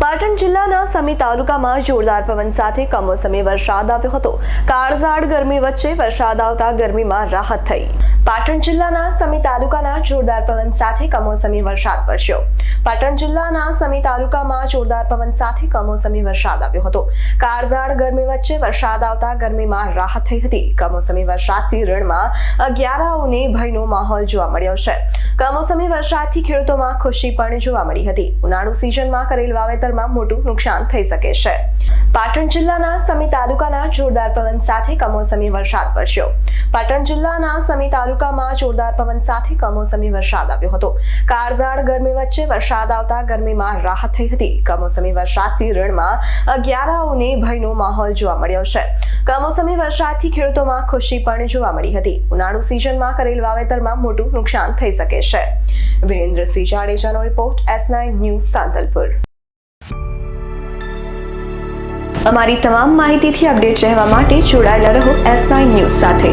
પાટણ જિલ્લાના સમી તાલુકામાં જોરદાર પવન સાથે કમોસમી વરસાદ આવ્યો હતો. કાળઝાળ ગરમી વચ્ચે વરસાદ આવતા ગરમીમાં રાહત થઈ. પાટણ જિલ્લાના સમી તાલુકાના જોરદાર પવન સાથે કમોસમી વરસાદ વરસ્યો. પાટણ જિલ્લાના સમી તાલુકામાં જોરદાર પવન સાથે કમોસમી વરસાદ આવ્યો હતો. કાળઝાળ ગરમી વચ્ચે વરસાદ આવતા ગરમીમાં રાહત થઈ હતી. કમોસમી વરસાદથી રણમાં અગિયારાઓને ભયનો માહોલ જોવા મળ્યો છે. કમોસમી વરસાદથી ખેડૂતોમાં ખુશી પણ જોવા મળી હતી. ઉનાળુ સિઝનમાં કરેલ વાવેતરમાં મોટું નુકસાન થઈ શકે છે. પાટણ જિલ્લાના સમી તાલુકાના જોરદાર પવન સાથે કમોસમી વરસાદ વરસ્યો. પાટણ જિલ્લાના સમી તાલુકામાં જોરદાર પવન સાથે કમોસમી વરસાદ આવ્યો હતો. કાળઝાળ ગરમી વચ્ચે વરસાદ આવતા ગરમીમાં રાહત થઈ હતી. કમોસમી વરસાદથી રણમાં અગિયારાઓને ભયનો માહોલ જોવા મળ્યો છે. કમોસમી વરસાદથી ખેડૂતોમાં ખુશી પણ જોવા મળી હતી. ઉનાળુ સિઝનમાં કરેલ વાવેતરમાં મોટું નુકસાન થઈ શકે છે. Virendrasinh જાડેજાનો report S nine news Santalpur. અમારી તમામ માહિતીથી અપડેટ રહેવા માટે જોડાયેલા રહો એસ નાઇન ન્યૂઝ સાથે.